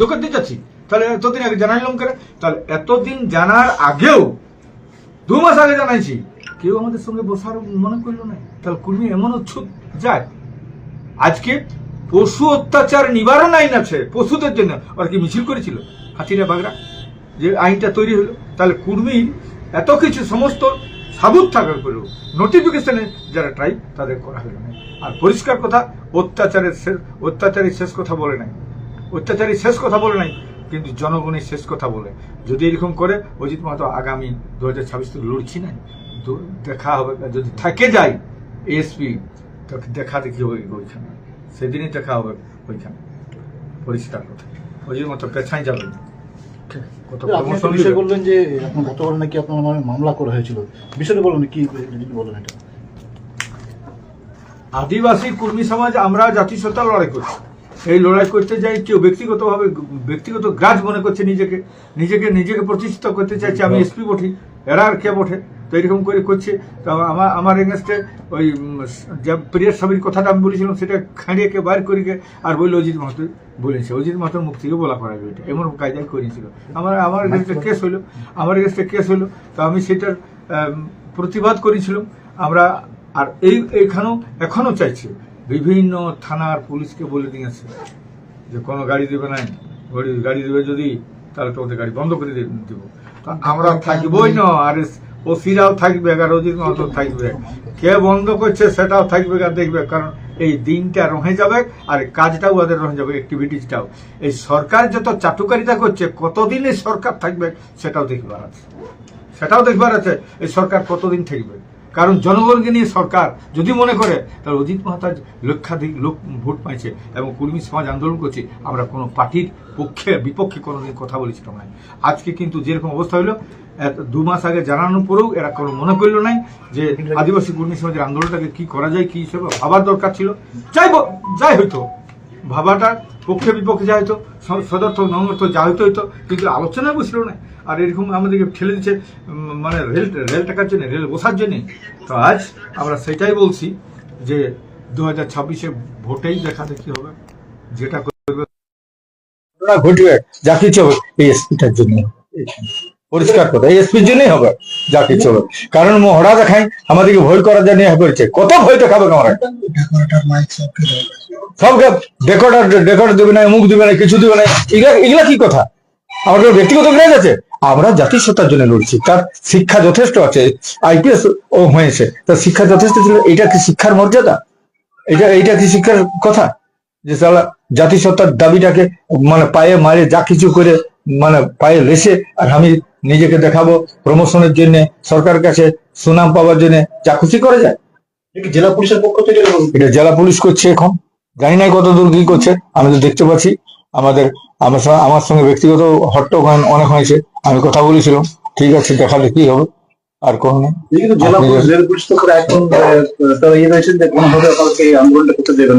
করতে যাচ্ছি তাহলে এতদিন আগে জানাইলাম করে তাহলে এতদিন জানার আগেও দু মাস আগে জানাইছি। কেউ আমাদের সঙ্গে বসার মনে করল না। তাহলে কুর্মী এমন উচ্ছুত যায়। আজকে পশু অত্যাচার নিবারণ আইন আছে, পশুদের জন্য। আর কি মিছিল করেছিল? হাতিরা বাগরা যে আইনটা তৈরি হলো, তাহলে কুর্মী এত কিছু সমস্ত সাবুত থাকার পরেও নোটিফিকেশনে যারা ট্রাই তাদের করা হলো না। আর পরিষ্কার কথা, অত্যাচারের অত্যাচারের শেষ কথা বলে নাই। অত্যাচারী শেষ কথা বলে নাই কিন্তু জনগণের শেষ কথা বলে। যদি এরকম করে অজিত মাহাতো আগামী দু হাজার ছাব্বিশ থেকে লড়ছি না। দেখা হবে যদি থাকে যায় এসপি তো দেখা দেখি হবে ওইখানে সেদিনই দেখা হবে ওইখানে পরিষ্কার কথা। অজিত মাহাতো পেছাই যাবে। না। বললেন যে নাকি আপনার মামলা করা হয়েছিল। বিষয়টা বলেন কি যদি বলেন এটা। আদিবাসী কর্মী সমাজ আমরা জাতিসত্তা লড়াই করছি। এই লড়াই করতে যাই কেউ ব্যক্তিগতভাবে ব্যক্তিগত গ্রাজ মনে করছে নিজেকে নিজেকে নিজেকে প্রতিষ্ঠিত করতে চাইছে আমি এসপি বঠি এরা আর কে বঠে তো এরকম করে করছে। তো আমার আমার এগেনস্টে ওই যে প্রিয়ার স্বামীর কথাটা আমি বলেছিলাম সেটা খাঁড়িয়ে কে বাইর করি কে আর বলল অজিত মাহাতো বলেছে অজিত মাহাতোর মুখ থেকে বলা করা এটা। এমন কায়দায় করেছিল। আমার আমার এগেনস্টে কেস হইল আমার এগেনস্টে কেস হইল তো আমি সেটার প্রতিবাদ করেছিলাম। আমরা আর এই এখানেও এখনও চাইছি বিভিন্ন থানার পুলিশকে বলে দিয়েছে যে কোনো গাড়ি দেবে নাই গাড়ি গাড়ি দেবে যদি তাহলে তো ওদের গাড়ি বন্ধ করে দিব। তো আমরা থাকবই না আর ওসিরাও থাকবে আর অজিত মাহাতো থাকবে। কে বন্ধ করছে সেটাও থাকবে আর দেখবে কারণ এই দিনটা রহে যাবে আর কাজটাও ওদের রহে যাবে অ্যাক্টিভিটিসটাও এই সরকার যত চাটুকারিতা করছে কতদিন এই সরকার থাকবে সেটাও দেখবার আছে। সেটাও দেখবার আছে এই সরকার কতদিন থাকবে। কারণ জনগণকে নিয়ে সরকার যদি মনে করে, তাহলে অজিত মাহাতাজ লক্ষাধিক লোক ভোট পাইছে এবং কর্মী সমাজ আন্দোলন করছে, আমরা কোনো পার্টির পক্ষে, বিপক্ষে কোনোদিন কথা বলেছিলাম না আজকে কিন্তু যেরকম অবস্থা হলো দু মাস আগে জানানোর পরেও এরা কোনো মনে করল নাই যে আদিবাসী কর্মী সমাজের আন্দোলনটাকে কি করা যায়, কি হিসেবে ভাবার দরকার ছিল। যাই যাই হইতো, ভাবাটা পক্ষে বিপক্ষে যা হইতো সদর্থ নমর্থ যা হইতো হইতো, কিন্তু আলোচনায় বসল না। আর এরকম আমাদেরকে ঠেলে দিচ্ছে মানে রেল রেল টাকার জন্য, রেল বসার জন্যে। তো আজ আমরা সেটাই বলছি যে দু হাজার ছাব্বিশে ভোটেই দেখা দেখি হবে। যেটা করবে ঘটবে, যা কিছু হবে, এই জন্য। পরিষ্কার কথা, এই এসপির জন্যই হবে, যা কিছু হবে। কারণ মহড়া দেখাই আমাদেরকে ভয় করার জন্য করেছে। কত ভয় দেখাবে আমরা সবকে রেকর্ড রেকর্ড দেবে না, মুখ দেবে না, কিছু দেবে না। এগুলা এগুলা কি কথা? আমাদের ব্যক্তিগত গ্রেজ আছে। আমরা জাতিসত্তার জন্য লড়ছি। তার শিক্ষা যথেষ্ট আছে। আইপিএস ও হয়েছে। তার শিক্ষা যথেষ্ট ছিল। এটা কি শিক্ষার মর্যাদা? এটা এইটা কি শিক্ষার কথা? যে তারা জাতিসত্তার দাবিটাকে মানে পায়ে মারে যা কিছু করে মানে পায়ে লেসে আর আমি নিজেকে দেখাবো প্রমোশনের জন্য সরকারের কাছে সুনাম পাওয়ার জন্য যা খুশি করা যায়। জেলা পুলিশের পক্ষ থেকে এটা জেলা পুলিশ করছে এখন। জানি না কত দূর কি করছে। আমি তো দেখতে পাচ্ছি। আমাদের আমার সঙ্গে আমার সঙ্গে ব্যক্তিগত হট্ট অনেক হয়েছে। আমি কথা বলেছিলাম ঠিক আছে দেখালে কি হবে? আর কোন ইয়ে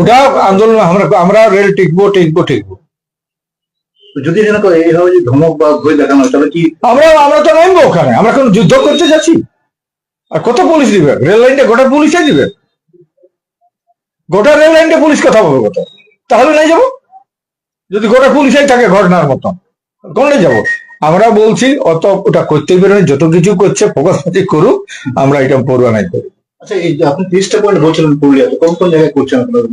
ওটা আন্দোলন আমরা আমরা রেল টিকবো টিকবো টিকবো। যদি এইভাবে যে ধমক বা ভয় দেখানো তাহলে কি আমরা আমরা তো নামবো ওখানে আমরা কোন যুদ্ধ করতে যাচ্ছি? আর কত পুলিশ দিবে? রেল লাইনটা গোটা পুলিশে দিবে? গোটা রেল লাইনটা পুলিশ কথা বলবে কত তাহলে নাই যাব? যদি গোটা পুলিশেই থাকে ঘটনার মতো কোনটা যাব? আমরা বলছি অত ওটা করতেই পারে যত কিছু করছে ফোকাস করুক আমরা এটা পড়ুয়া নাই করি। আচ্ছা এই আপনি তিরিশটা পয়েন্ট বলছিলেন পুরুলিয়াতে কোন কোন জায়গায় করছেন আপনারা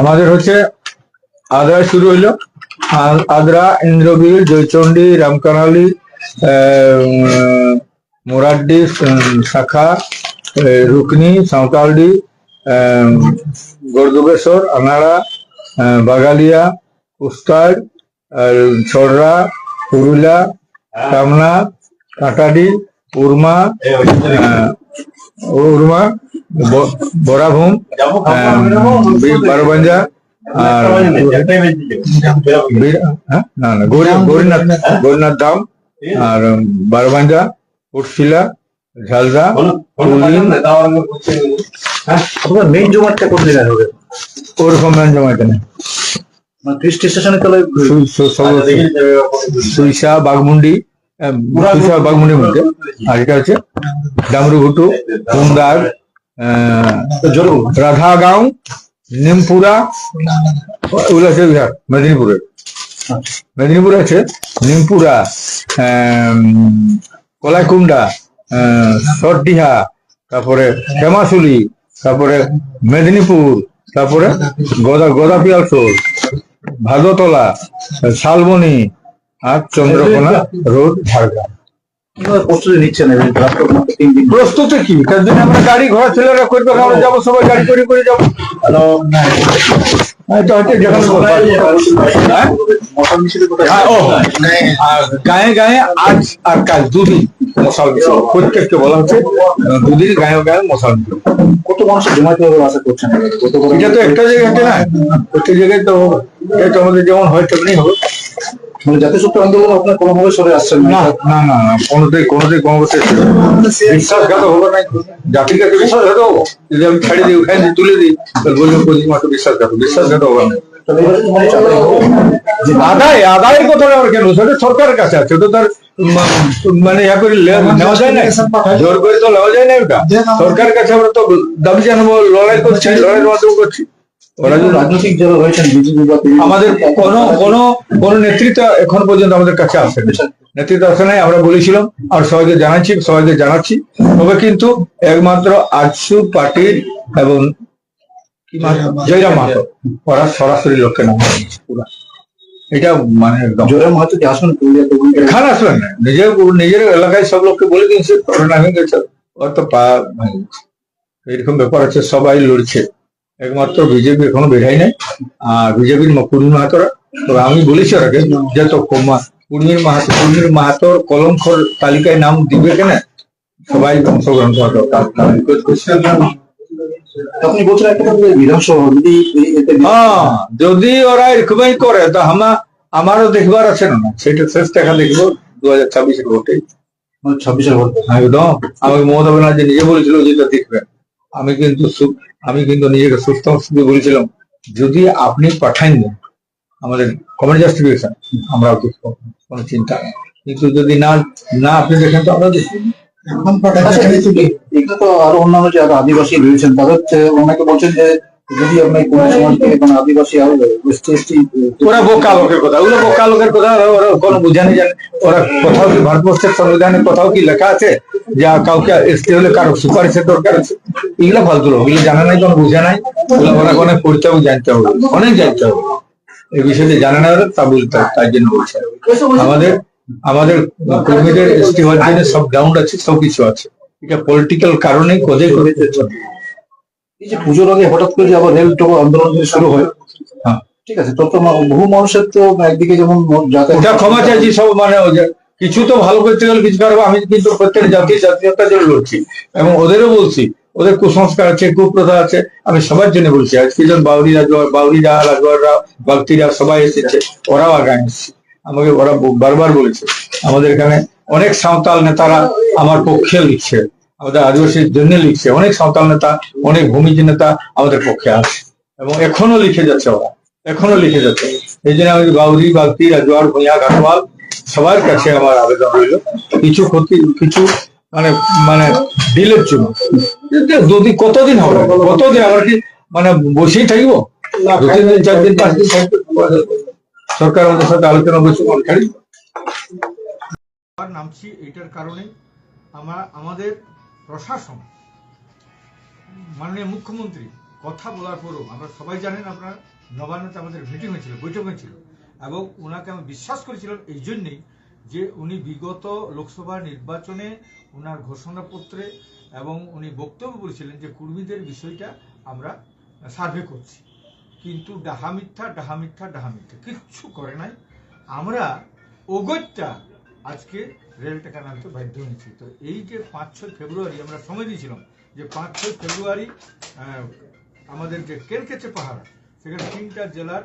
আমাদের হচ্ছে আদ্রা শুরু হইল। আদ্রা ইন্দ্রবিল জয়চন্ডী রামকানালি মোরাড্ডি শাখা রুকনি সাঁওতালডি গর্দুবেশ্বর আনাড়া আহ, বাগালিয়া উস্তাদ আর ছড়রা পুরুলা কামনা কাটাডি উর্মা আহ, উর্মা বরাভূম আহ, বি- আর হ্যাঁ? না না গৌরীনাথ। গৌরীনাথ ধাম। আর বারোবাঞ্জা উটশিলা ঝালদা মেইন জমাটটা কোন জায়গায় হবে? ওরকম মানে ত্রিশ স্টেশনে তাহলে সু- সু- সুইসা বাগমুন্ডি মধ্যে। আর এটা হচ্ছে ডামরুঘুটু বলুন। রাধাগাঁও নিমপুরা ওগুলো আছে বিহার মেদিনীপুরের। মেদিনীপুর আছে, নিমপুরা কলাইকুন্ডা সরডিহা, তারপরে হেমাশুলি তারপরে মেদিনীপুর, তারপরে গদা, গদাপিয়াল সোল ভাদতলা, শালবনি, আর চন্দ্রকোনা রোড, ঝাড়গ্রাম। কীভাবে প্রস্তুতি নিচ্ছেন এই রাষ্ট্র মাত্র তিন দিন। প্রস্তুত কি? তার জন্য আমরা গাড়ি ঘোড়া ছেলেরা করবে আমরা যাব সবাই গাড়ি করে করে যাব। হ্যাঁ, হ্যাঁ? হ্যাঁ, গায়ে গায়ে আজ আর কাল দুদিন মশাল প্রত্যেককে বলা হচ্ছে দুদিন গায়ে গায়ে মশাল কত মানুষের জমাতে হবে আশা করছেন? এটা তো একটা জায়গাতে না প্রত্যেক জায়গায় তো হবে। এটা আমাদের যেমন হয় তেমনি হবে। মানে জাতীয় সত্য আন্দোলন আপনার কোনোভাবে সরে আসছেন না? না না না কোনোটাই কোনোটাই কোনো বিশ্বাসঘাত না। জাতির কাছে বিশ্বাসঘাত হব। যদি আমি দিই ওখানে দিয়ে তুলে দিই তাহলে মাত্র বিশ্বাসঘাত বিশ্বাসঘাত হবে না তো আদায় আদায় কথা আবার কেন? সেটা সরকারের কাছে আছে ওটা তার মানে ইয়া করে নেওয়া যায় না। জোর করে তো নেওয়া যায় না ওটা। সরকারের কাছে আমরা তো দাবি জানাব লড়াই করছি লড়াইয়ের মাধ্যমে করছি। ওরা যদি রাজনৈতিক যারা রয়েছেন বিজেপি বা আমাদের কোনো কোনো কোনো নেতৃত্ব এখন পর্যন্ত আমাদের কাছে আসে নেতৃত্ব আসে নাই আমরা বলেছিলাম আর সবাইকে জানাচ্ছি সবাইকে জানাচ্ছি। তবে কিন্তু একমাত্র আজসু পার্টির এবং জয়রাম মাহাতো ওরা সরাসরি লোককে নাম এটা মানে জোরে মাহাতো কি আসুন এখানে আসবেন না। নিজের নিজের এলাকায় সব লোককে বলে দিয়েছে করোনা হয়ে গেছে ওর তো পা এরকম ব্যাপার আছে সবাই লড়ছে। একমাত্র বিজেপি এখনও বেড়াই নাই। আর বিজেপির কুর্মী মাহাতোরা। তো আমি বলেছি ওরাকে যে তো কুর্মীর মাহাতো কুর্মীর মাহাতোর কলঙ্কর তালিকায় নাম দিবে কেন? সবাই অংশগ্রহণ করা দরকার। আপনি বলছেন একটা বিধানসভা হ্যাঁ যদি ওরা এরকমই করে তো আমা আমারও দেখবার আছে না। সেটা শেষ দেখা দেখব দু হাজার ছাব্বিশের ভোটে। ছাব্বিশের ভোট। একদম। আমাকে মমতা ব্যানার্জি নিজে বলেছিল যেটা দেখবেন আমি কিন্তু আমি কিন্তু নিজেকে সুস্থ মস্তিষ্কে বলেছিলাম, যদি আপনি পাঠান দেন আমাদের কমেন্ট জাস্টিফিকেশন আমরা কোনো চিন্তা নেই। কিন্তু যদি না না আপনি দেখেন তো আমরা দেখি। এখন পাঠান তো আরও অন্যান্য যে আদিবাসী রয়েছেন, তাদের অনেকে বলছেন যে যদি আপনি কোন আদিবাসী ওরা বোকা লোকের কথা ওগুলো বোকা লোকের কথা ওরা ওরা কোনো বুঝানি জানে ওরা কোথাও কি ভারতবর্ষের সংবিধানে কোথাও কি লেখা আছে যা কাউকে এসতে হলে কারও সুপারিশের দরকার আছে? এগুলো ফালতু লোক এগুলো জানা নাই কোনো বুঝে নাই। ওগুলো ওরা অনেক পড়তে হবে জানতে হবে অনেক জানতে হবে। এই বিষয়ে জানে না ওরা তা বলতে হবে তাই জন্য বলছে। আমাদের আমাদের কর্মীদের এসটি হওয়ার জন্য সব গ্রাউন্ড আছে সব কিছু আছে। এটা পলিটিক্যাল কারণে কদে করে এই যে পুজোর আগে হঠাৎ করে আবার রেল টোকো আন্দোলন যদি শুরু হয় হ্যাঁ। ঠিক আছে তত বহু মানুষের তো একদিকে যেমন ওটা ক্ষমা চাইছি সব মানে যে কিছু তো ভালো করতে গেলে কিছু খারাপ আমি কিন্তু প্রত্যেক জাতি জাতীয়তার জন্য লড়ছি এবং ওদেরও বলছি ওদের কুসংস্কার আছে কুপ্রথা আছে আমি সবার জন্য বলছি আজকে যখন বাউরি রাজওয়ার বাউরিরা রাজওয়াররা ভক্তিরা সবাই এসেছে ওরাও আগায় এসেছে আমাকে ওরা বারবার বলেছে আমাদের এখানে অনেক সাঁওতাল নেতারা আমার পক্ষে লিখছে আমাদের আদিবাসীর জন্য লিখছে। অনেক সাঁওতাল নেতা, অনেক ভূমিজ নেতা আমাদের পক্ষে আছে। এবং এখনও লিখে যাচ্ছে ওরা। এখনও লিখে যাচ্ছে। এই জন্য আমি বাউরি বাগতি রাজওয়ার ভূঁইয়া ঘাটওয়াল সবার কাছে আমার আবেদন রইল। কিছু ক্ষতি, কিছু মানে মানে ডিলের জন্য। যে দুদিন কতদিন হবে? কতদিন আমরা কি মানে বসেই থাকব? সরকার আমাদের সাথে আলোচনা করছে নামছি এইটার কারণে আমরা, আমাদের প্রশাসন, মাননীয় মুখ্যমন্ত্রী, কথা বলার পরও আমরা সবাই জানেন আপনারা নবান্নতে আমাদের মিটিং হয়েছিল, বৈঠক হয়েছিল, এবং ওনাকে আমি বিশ্বাস করেছিলাম এই জন্যেই যে উনি বিগত লোকসভা নির্বাচনে ওনার ঘোষণাপত্রে এবং উনি বক্তব্য বলেছিলেন যে কুর্মীদের বিষয়টা আমরা সার্ভে করছি। কিন্তু ডাহা মিথ্যা ডাহা মিথ্যা, ডাহা কিচ্ছু করে নাই। আমরা অগত্যা আজকে রেল টাকা নামতে বাধ্য হয়েছি। তো এই যে পাঁচ ছয় ফেব্রুয়ারি, আমরা সময় দিয়েছিলাম যে পাঁচ ছয় ফেব্রুয়ারি আমাদের যে কেলকেচে পাহাড়, সেখানে তিনটা জেলার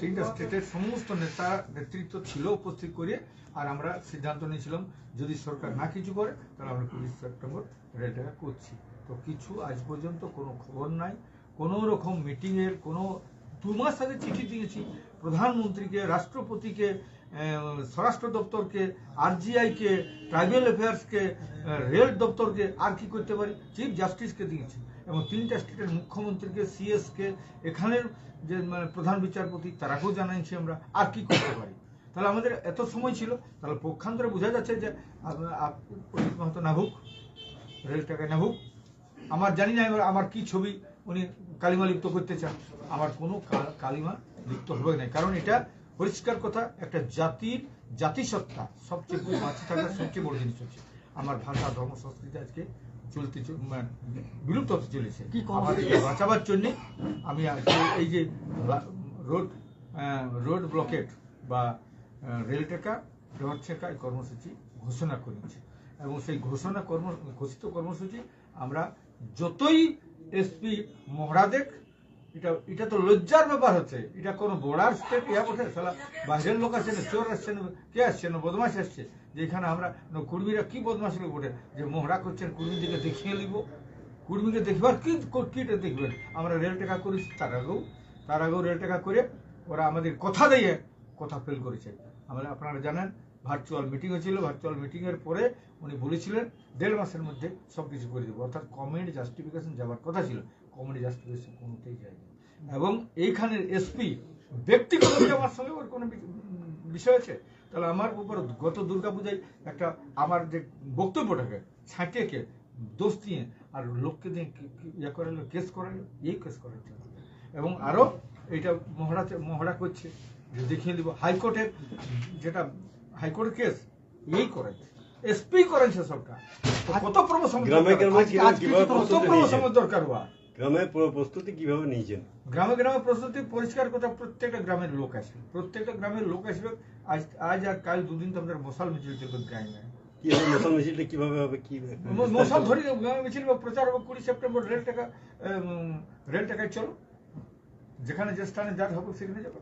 তিনটা স্টেটের সমস্ত নেতা নেতৃত্ব ছিল উপস্থিত করে আর আমরা সিদ্ধান্ত নিয়েছিলাম, যদি সরকার না কিছু করে, তাহলে আমরা কুড়ি সেপ্টেম্বর রেল টাকা করছি। তো কিছু আজ পর্যন্ত কোনো খবর নাই। কোনো রকম মিটিংয়ের কোনো দু মাস আগে চিঠি দিয়েছি প্রধানমন্ত্রীকে, রাষ্ট্রপতিকে স্বরাষ্ট্র দপ্তরকে আরজিআই কে ট্রাইবাল অ্যাফেয়ার্স কে রেল দপ্তরকে, আর কি করতে পারি? চিফ জাস্টিসকে দিয়েছি। এবং তিনটা স্টেটের মুখ্যমন্ত্রীকে সিএস কে এখানের যে মানে প্রধান বিচারপতি, তারাকেও জানাইছি আমরা, আর কি করতে পারি? তাহলে আমাদের এত সময় ছিল, তাহলে পক্ষান্তরে বোঝা যাচ্ছে যে অজিত মাহাতো নাভুক রেল টাকা নাভুক আমার জানি না এবার আমার কি ছবি উনি কালিমা লিপ্ত করতে চান। আমার কোনো কালিমা লিপ্ত হবে না কারণ এটা পরিষ্কার কথা একটা জাতির জাতিসত্তা সবচেয়ে বাঁচে থাকার সবচেয়ে বড় জিনিস হচ্ছে। আমার ভাষা ধর্ম সংস্কৃতি আজকে চলতে বিলুপ্ত হতে চলেছে। বাঁচাবার জন্য আমি আজকে এই যে রোড রোড ব্লকেট বা রেল টেকা দেওয়ার ছেকা এই কর্মসূচি ঘোষণা করেছে। এবং সেই ঘোষণা কর্ম ঘোষিত কর্মসূচি আমরা যতই এসপি মহড়া দেখ এটা এটা তো লজ্জার ব্যাপার হচ্ছে। এটা কোনো বর্ডার স্টেট, ইয়া বটে সালা বাইরের লোক আসছে, না চোর আসছে, না কে আসছে, না বদমাশ আসছে? যে এখানে আমরা কুর্মীরা কি বদমাশ লোক বটে? যে মহড়া করছেন কুর্মী দিকে দেখিয়ে নিব কুর্মীকে দেখবার কি কিটা দেখবেন? আমরা রেল টাকা করেছি তার আগেও। তার আগেও রেল টাকা করে ওরা আমাদের কথা দিয়ে কথা ফেল করেছে। আমরা, আপনারা জানেন ভার্চুয়াল মিটিং হয়েছিল ভার্চুয়াল মিটিংয়ের পরে উনি বলেছিলেন, দেড় মাসের মধ্যে সব কিছু করে দেবো। অর্থাৎ কমেন্ট জাস্টিফিকেশন যাওয়ার কথা ছিল। কমেন্ট জাস্টিফিকেশন কোনোটাই যায়নি। এবং এইখানের এসপি ব্যক্তিগত আমার সঙ্গে ওর কোনো বিষয় আছে, তাহলে আমার উপর গত দুর্গাপূজায় একটা আমার যে বক্তব্যটাকে ছাঁটিয়ে দোষ দিয়ে আর লোককে দিয়ে ইয়ে করালো কেস করালো, এই কেস করার জন্য। এবং আরও এইটা মহড়া মহড়া করছে, যে দেখিয়ে দেবো। হাইকোর্টের যেটা হাইকোর্টের কেস এই করেছে এসপি সবটা। তো কত গ্রামে দরকার? গ্রামে কত প্রস্তুতি প্রবল নিয়েছেন? সময় দরকার হওয়া। গ্রামে প্রস্তুতি কীভাবে নিয়েছেন? গ্রামে গ্রামে প্রস্তুতি পরিষ্কার কথা প্রত্যেকটা গ্রামের লোক আসবে। প্রত্যেকটা গ্রামের লোক আসবে। আজ আজ আর কাল দুদিন তো আমাদের মশাল মিছিল চলবে গ্রামে। কি মশাল মিছিলটা কীভাবে হবে? কি মশাল ধরে গ্রামে মিছিল প্রচার হবে। কুড়ি সেপ্টেম্বর রেল টাকা রেল টাকায় চলো। যেখানে যে স্থানে যার হবে সেখানে যাবে।